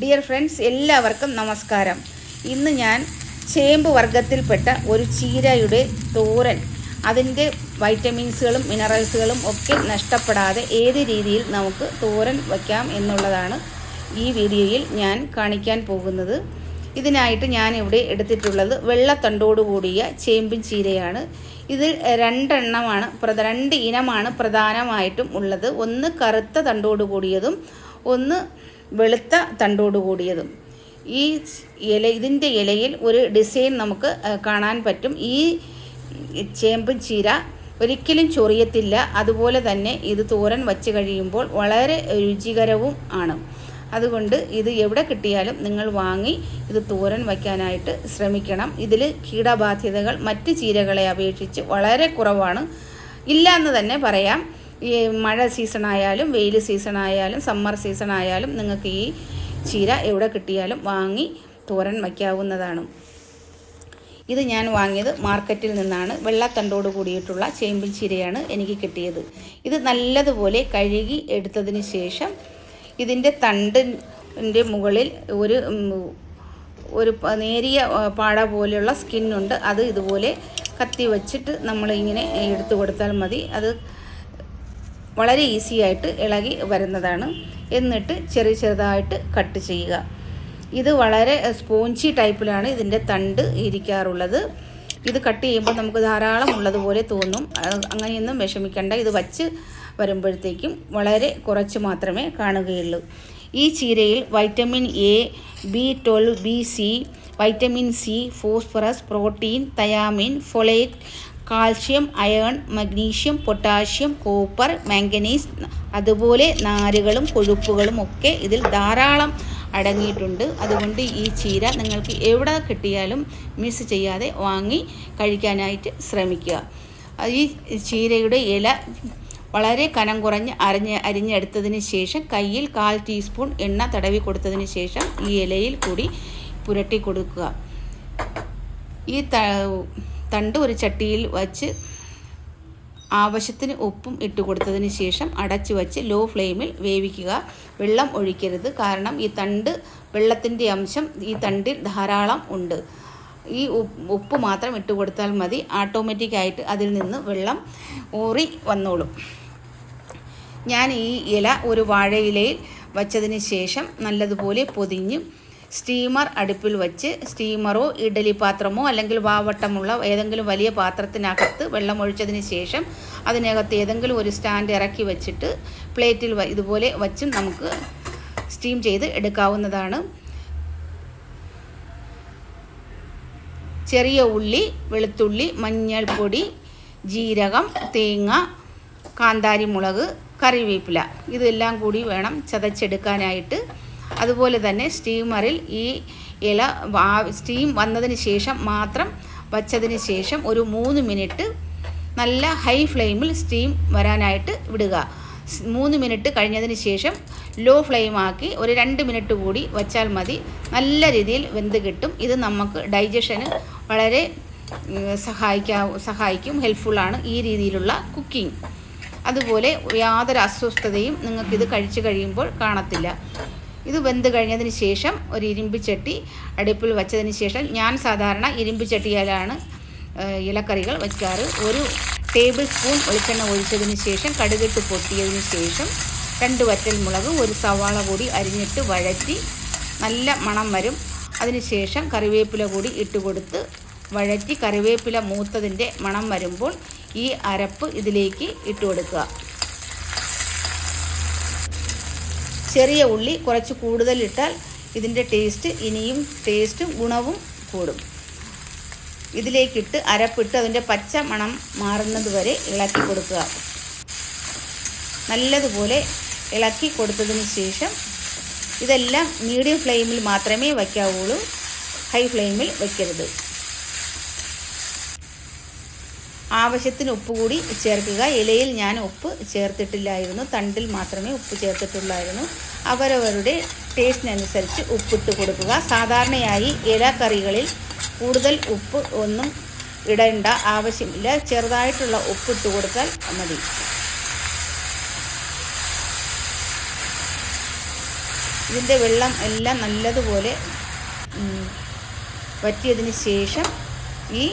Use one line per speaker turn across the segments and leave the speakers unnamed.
Dear friends എല്ലാവർക്കും നമസ്കാരം. ഇന്ന് ഞാൻ ചേമ്പ് വർഗത്തിൽപ്പെട്ട ഒരു ചീരയുടെ തോരൻ അതിന്റെ വൈറ്റമിൻസുകളും മിനറൽസുകളും ഒക്കെ നഷ്ടപ്പെടാതെ ഏത് രീതിയിൽ നമുക്ക് തോരൻ വയ്ക്കാം എന്നുള്ളതാണ് ഈ വീഡിയോയിൽ ഞാൻ കാണിക്കാൻ പോകുന്നത്. ഇതിനായിട്ട് ഞാൻ ഇവിടെ എടുത്തിട്ടുള്ളത് വെള്ളത്തണ്ടോട് കൂടിയ ചേമ്പും ചീരയാണ്. ഇതിൽ രണ്ടെണ്ണമാണ് രണ്ട് ഇനമാണ് പ്രധാനമായിട്ടും ഉള്ളത്. ഒന്ന് കറുത്ത തണ്ടോട് കൂടിയതും ഒന്ന് വെളുത്ത തണ്ടോട് കൂടിയതും. ഈ ഇല ഇതിന്റെ ഇലയിൽ ഒരു ഡിസൈൻ നമുക്ക് കാണാൻ പറ്റും. ഈ ചേമ്പും ചീര ഒരിക്കലും ചൊറിയത്തില്ല. അതുപോലെ തന്നെ ഇത് തോരൻ വച്ച് കഴിയുമ്പോൾ വളരെ രുചികരവും ആണ്. അതുകൊണ്ട് ഇത് എവിടെ കിട്ടിയാലും നിങ്ങൾ വാങ്ങി ഇത് തോരൻ വയ്ക്കാനായിട്ട് ശ്രമിക്കണം. ഇതിൽ കീടബാധ്യതകൾ മറ്റ് ചീരകളെ അപേക്ഷിച്ച് വളരെ കുറവാണ്. ഇല്ല എന്ന് തന്നെ പറയാം. ഈ മഴ സീസണായാലും വെയിൽ സീസണായാലും സമ്മർ സീസണായാലും നിങ്ങൾക്ക് ഈ ചീര എവിടെ കിട്ടിയാലും വാങ്ങി തോരൻ വയ്ക്കാവുന്നതാണ്. ഇത് ഞാൻ വാങ്ങിയത് മാർക്കറ്റിൽ നിന്നാണ്. വെള്ളത്തണ്ടോട് കൂടിയിട്ടുള്ള ചേമ്പിൻ ചീരയാണ് എനിക്ക് കിട്ടിയത്. ഇത് നല്ലതുപോലെ കഴുകി എടുത്തതിന് ശേഷം ഇതിന്റെ തണ്ടിന്റെ മുകളിൽ ഒരു ഒരു നേരിയ പാട പോലെയുള്ള സ്കിന്നുണ്ട്. അത് ഇതുപോലെ കത്തി വച്ചിട്ട് നമ്മളിങ്ങനെ എടുത്തു കൊടുത്താൽ മതി. അത് വളരെ ഈസി ആയിട്ട് ഇളകി വരുന്നതാണ്. എന്നിട്ട് ചെറിയ ചെറുതായിട്ട് കട്ട് ചെയ്യുക. ഇത് വളരെ സ്പോഞ്ചി ടൈപ്പിലാണ് ഇതിന്റെ തണ്ട് ഇരിക്കാറുള്ളത്. ഇത് കട്ട് ചെയ്യുമ്പോൾ നമുക്ക് ധാരാളം ഉള്ളതുപോലെ തോന്നും. അങ്ങനെയൊന്നും വിഷമിക്കേണ്ട. ഇത് വച്ച് വരുമ്പോഴത്തേക്കും വളരെ കുറച്ച് മാത്രമേ കാണുകയുള്ളൂ. ഈ ചീരയിൽ vitamin A B twelve B C vitamin C phosphorus protein thiamine folate calcium iron magnesium potassium copper manganese അതുപോലെ നാരുകളും കൊഴുപ്പുകളും ഒക്കെ ഇതിൽ ധാരാളം അടങ്ങിയിട്ടുണ്ട്. അതുകൊണ്ട് ഈ ചീര നിങ്ങൾക്ക് എവിടെ കിട്ടിയാലും മിസ് ചെയ്യാതെ വാങ്ങി കഴിക്കാനായിട്ട് ശ്രമിക്കുക. ഈ ചീരയുടെ ഇല വളരെ കനം കുറഞ്ഞ് അരിഞ്ഞ് അരിഞ്ഞെടുത്തതിന് ശേഷം കയ്യിൽ കാൽ ടീസ്പൂൺ എണ്ണ തടവി കൊടുത്തതിന് ശേഷം ഈ ഇലയിൽ കൂടി പുരട്ടി കൊടുക്കുക. ഈ ത തണ്ട് ഒരു ചട്ടിയിൽ വച്ച് ആവശ്യത്തിന് ഉപ്പും ഇട്ട് കൊടുത്തതിന് ശേഷം അടച്ചു വച്ച് ലോ ഫ്ലെയിമിൽ വേവിക്കുക. വെള്ളം ഒഴിക്കരുത്. കാരണം ഈ തണ്ട് വെള്ളത്തിന്റെ അംശം ഈ തണ്ടിൽ ധാരാളം ഉണ്ട്. ഈ ഉപ്പ് മാത്രം ഇട്ട് കൊടുത്താൽ മതി. ആട്ടോമാറ്റിക്കായിട്ട് അതിൽ നിന്ന് വെള്ളം ഊറി വന്നോളും. ഞാൻ ഈ ഇല ഒരു വാഴയിലയിൽ വച്ചതിന് ശേഷം നല്ലതുപോലെ പൊതിഞ്ഞ് സ്റ്റീമർ അടുപ്പിൽ വച്ച് സ്റ്റീമറോ ഇഡലി പാത്രമോ അല്ലെങ്കിൽ വാവട്ടമുള്ള ഏതെങ്കിലും വലിയ പാത്രത്തിനകത്ത് വെള്ളം ഒഴിച്ചതിന് ശേഷം അതിനകത്ത് ഏതെങ്കിലും ഒരു സ്റ്റാൻഡ് ഇറക്കി വെച്ചിട്ട് പ്ലേറ്റിൽ ഇതുപോലെ വച്ചും നമുക്ക് സ്റ്റീം ചെയ്ത് എടുക്കാവുന്നതാണ്. ചെറിയ ഉള്ളി വെളുത്തുള്ളി മഞ്ഞൾപ്പൊടി ജീരകം തേങ്ങ കാന്താരി മുളക് കറിവേപ്പില. ഇതെല്ലാം കൂടി വേണം ചതച്ചെടുക്കാനായിട്ട്. അതുപോലെ തന്നെ സ്റ്റീമറിൽ ഈ ഇല സ്റ്റീം വന്നതിന് ശേഷം മാത്രം വച്ചതിന് ശേഷം ഒരു മൂന്ന് മിനിറ്റ് നല്ല ഹൈ ഫ്ലെയിമിൽ സ്റ്റീം വരാനായിട്ട് വിടുക. മൂന്ന് മിനിറ്റ് കഴിഞ്ഞതിന് ശേഷം ലോ ഫ്ലെയിം ആക്കി ഒരു രണ്ട് മിനിറ്റ് കൂടി വച്ചാൽ മതി. നല്ല രീതിയിൽ വെന്ത് കിട്ടും. ഇത് നമുക്ക് ഡൈജഷന് വളരെ സഹായിക്കാ സഹായിക്കും ഹെൽപ്ഫുള്ളാണ് ഈ രീതിയിലുള്ള കുക്കിംഗ്. അതുപോലെ യാതൊരു അസ്വസ്ഥതയും നിങ്ങൾക്കിത് കഴിച്ചു കഴിയുമ്പോൾ കാണത്തില്ല. ഇത് വെന്ത് കഴിഞ്ഞതിന് ശേഷം ഒരു ഇരുമ്പ് ചട്ടി അടുപ്പിൽ വച്ചതിന് ശേഷം ഞാൻ സാധാരണ ഇരുമ്പ് ചട്ടിയിലാണ് ഇലക്കറികൾ വയ്ക്കാറ്. ഒരു ടേബിൾ സ്പൂൺ വെളിച്ചെണ്ണ ഒഴിച്ചതിന് ശേഷം കടുകിട്ട് പൊട്ടിയതിന് ശേഷം രണ്ട് വറ്റൽ മുളക് ഒരു സവാള കൂടി അരിഞ്ഞിട്ട് വഴറ്റി നല്ല മണം വരും. അതിനുശേഷം കറിവേപ്പില കൂടി ഇട്ട് കൊടുത്ത് വഴറ്റി കറിവേപ്പില മൂത്തതിന്റെ മണം വരുമ്പോൾ ഈ അരപ്പ് ഇതിലേക്ക് ഇട്ട് കൊടുക്കുക. ചെറിയ ഉള്ളി കുറച്ച് കൂടുതലിട്ടാൽ ഇതിന്റെ ടേസ്റ്റ് ഇനിയും ടേസ്റ്റും ഗുണവും കൂടും. ഇതിലേക്കിട്ട് അരപ്പിട്ട് അതിന്റെ പച്ച മണം മാറുന്നത് വരെ ഇളക്കി കൊടുക്കുക. നല്ലതുപോലെ ഇളക്കി കൊടുത്തതിന് ശേഷം ഇതെല്ലാം മീഡിയം ഫ്ലെയിമിൽ മാത്രമേ വയ്ക്കാവുള്ളൂ. ഹൈ ഫ്ലെയിമിൽ വയ്ക്കരുത്. ആവശ്യത്തിന് ഉപ്പ് കൂടി ചേർക്കുക. ഇലയിൽ ഞാൻ ഉപ്പ് ചേർത്തിട്ടില്ലായിരുന്നു. തണ്ടിൽ മാത്രമേ ഉപ്പ് ചേർത്തിട്ടുള്ളായിരുന്നു. അവരവരുടെ ടേസ്റ്റിനനുസരിച്ച് ഉപ്പിട്ട് കൊടുക്കുക. സാധാരണയായി ഇല കറികളിൽ കൂടുതൽ ഉപ്പ് ഒന്നും ഇടേണ്ട ആവശ്യമില്ല. ചെറുതായിട്ടുള്ള ഉപ്പിട്ട് കൊടുത്താൽ മതി. ഇതിന്റെ വെള്ളം എല്ലാം നല്ലതുപോലെ വറ്റിയതിന് ശേഷം ഈ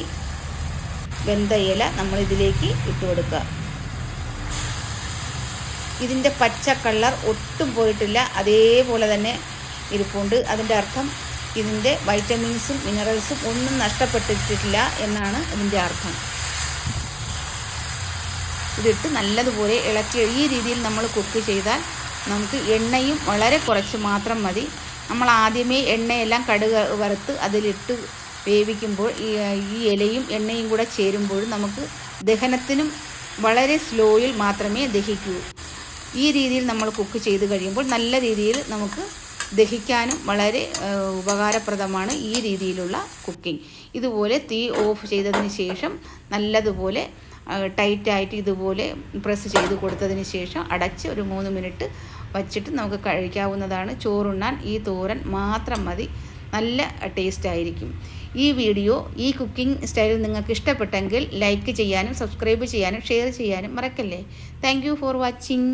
വെന്ത ഇല നമ്മൾ ഇതിലേക്ക് ഇട്ട് കൊടുക്കുക ഇതിന്റെ പച്ച കളർ ഒട്ടും പോയിട്ടില്ല. അതേപോലെ തന്നെ ഇരിപ്പുണ്ട്. അതിന്റെ അർത്ഥം ഇതിന്റെ വൈറ്റമിൻസും മിനറൽസും ഒന്നും നഷ്ടപ്പെട്ടിട്ടില്ല എന്നാണ് ഇതിന്റെ അർത്ഥം. ഇതിട്ട് നല്ലതുപോലെ ഇളക്കി ഈ രീതിയിൽ നമ്മൾ കുക്ക് ചെയ്താൽ നമുക്ക് എണ്ണയും വളരെ കുറച്ച് മാത്രം മതി. നമ്മൾ ആദ്യമേ എണ്ണയെല്ലാം കടുക് വറുത്ത് അതിലിട്ട് വേവിക്കുമ്പോൾ ഈ ഈ ഇലയും എണ്ണയും കൂടെ ചേരുമ്പോൾ നമുക്ക് ദഹനത്തിനും വളരെ സ്ലോയിൽ മാത്രമേ ദഹിക്കൂ. ഈ രീതിയിൽ നമ്മൾ കുക്ക് ചെയ്ത് കഴിയുമ്പോൾ നല്ല രീതിയിൽ നമുക്ക് ദഹിക്കാനും വളരെ ഉപകാരപ്രദമാണ് ഈ രീതിയിലുള്ള കുക്കിംഗ്. ഇതുപോലെ തീ ഓഫ് ചെയ്തതിന് ശേഷം നല്ലതുപോലെ ടൈറ്റായിട്ട് ഇതുപോലെ പ്രസ് ചെയ്ത് കൊടുത്തതിന് ശേഷം അടച്ച് ഒരു മൂന്ന് മിനിറ്റ് വച്ചിട്ട് നമുക്ക് കഴിക്കാവുന്നതാണ്. ചോറുണ്ണാൻ ഈ തോരൻ മാത്രം മതി. നല്ല ടേസ്റ്റ് ആയിരിക്കും. ഈ വീഡിയോ ഈ കുക്കിംഗ് സ്റ്റൈൽ നിങ്ങൾക്ക് ഇഷ്ടപ്പെട്ടെങ്കിൽ ലൈക്ക് ചെയ്യാനും സബ്സ്ക്രൈബ് ചെയ്യാനും ഷെയർ ചെയ്യാനും മറക്കല്ലേ? Thank for watching